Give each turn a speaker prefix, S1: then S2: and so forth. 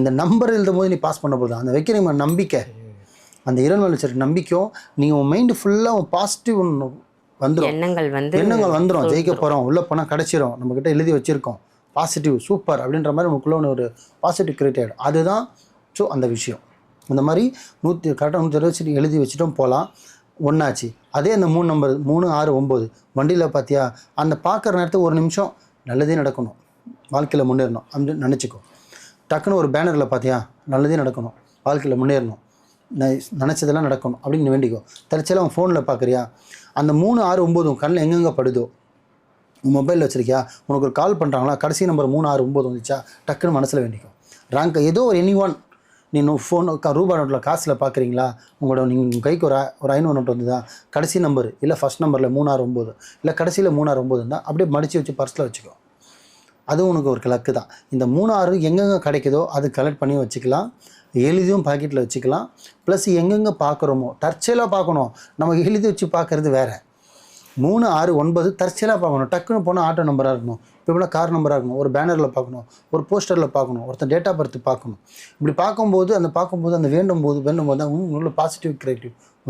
S1: இந்த நம்பர் எழுதும் போது நீ பாஸ் பண்ண போதும் அந்த வைக்கிறீங்க நம்பிக்கை. அந்த இறைவன் வச்சிருக்க நம்பிக்கையும் நீங்கள் உன் மைண்டு ஃபுல்லாக பாசிட்டிவ் ஒன்று வந்துடும்
S2: எண்ணங்கள் வந்து
S1: எண்ணங்கள் வந்துடும் ஜெயிக்க போகிறோம் உள்ளே போனால் கிடைச்சிரும். நம்மக்கிட்ட எழுதி வச்சுருக்கோம். பாசிட்டிவ் சூப்பர் அப்படின்ற மாதிரி நமக்குள்ள ஒன்று ஒரு பாசிட்டிவ் கிரியேட் ஆகிடும் அதுதான் ஸோ அந்த விஷயம். இந்த மாதிரி நூற்றி கரெக்டாக நூற்றி இருபது எழுதி வச்சுட்டும் போகலாம் ஒன்றாச்சு அதே அந்த மூணு நம்பர் மூணு ஆறு ஒம்பது வண்டியில் பார்த்தியா அந்த பார்க்குற நேரத்துக்கு ஒரு நிமிஷம் நல்லதே நடக்கணும். வாழ்க்கையில் முன்னேறணும் அப்படின்னு நினச்சிக்கோ. டக்குன்னு ஒரு பேனரில் பார்த்தியா நல்லதே நடக்கணும். வாழ்க்கையில் முன்னேறணும். நினச்சதெல்லாம் நடக்கணும் அப்படின்னு வேண்டிக்கோ. தற்செயலாக அவன் ஃபோனில் பார்க்குறியா அந்த மூணு ஆறு ஒம்பது உன் கண்ணில் எங்கெங்கே படுதோ? உன் மொபைலில் வச்சுருக்கியா? உனக்கு ஒரு கால் பண்ணுறாங்களா கடைசி நம்பர் மூணு ஆறு ஒம்பது வந்துச்சா? டக்குன்னு மனசில் வேண்டிக்கும் ரேங்க் ஏதோ ஒரு எனி ஒன் நீ ஃபோன் ரூபா நோட்டில் காசில் பார்க்குறீங்களா உங்களோட நீங்கள் உங்கள் கைக்கு ஒரு ஒரு ஐநூறு நோட்டு வந்துதா? கடைசி நம்பர் இல்லை ஃபஸ்ட் நம்பரில் மூணாறு ஒம்பது இல்லை கடைசியில் மூணாறு ஒம்பது இருந்தால் அப்படியே மடித்து வச்சு பர்ஸில் வச்சுக்கோ. அது உனக்கு ஒரு கிழக்கு தான். இந்த மூணாறு எங்கெங்கே கிடைக்குதோ அது கலெக்ட் பண்ணி வச்சுக்கலாம். எழுதியும் பாக்கெட்டில் வச்சுக்கலாம். ப்ளஸ் எங்கெங்கே பார்க்குறோமோ தற்செயலாக பார்க்கணும். நம்ம எழுதி வச்சு பார்க்குறது வேறு. மூணு ஆறு ஒன்பது தற்செயலாக பார்க்கணும். டக்குன்னு போனால் ஆட்டோ நம்பராக இருக்கணும். இப்போ கார் நம்பராக இருக்கணும். ஒரு பேனரில் பார்க்கணும். ஒரு போஸ்டரில் பார்க்கணும். ஒருத்தன் டேட்டா பர்த் பார்க்கணும். இப்படி பார்க்கும்போது அந்த பார்க்கும்போது அந்த வேண்டும் போது வேண்டும் போது தான் உள்ள பாசிட்டிவ் கிரியேட்டிவ்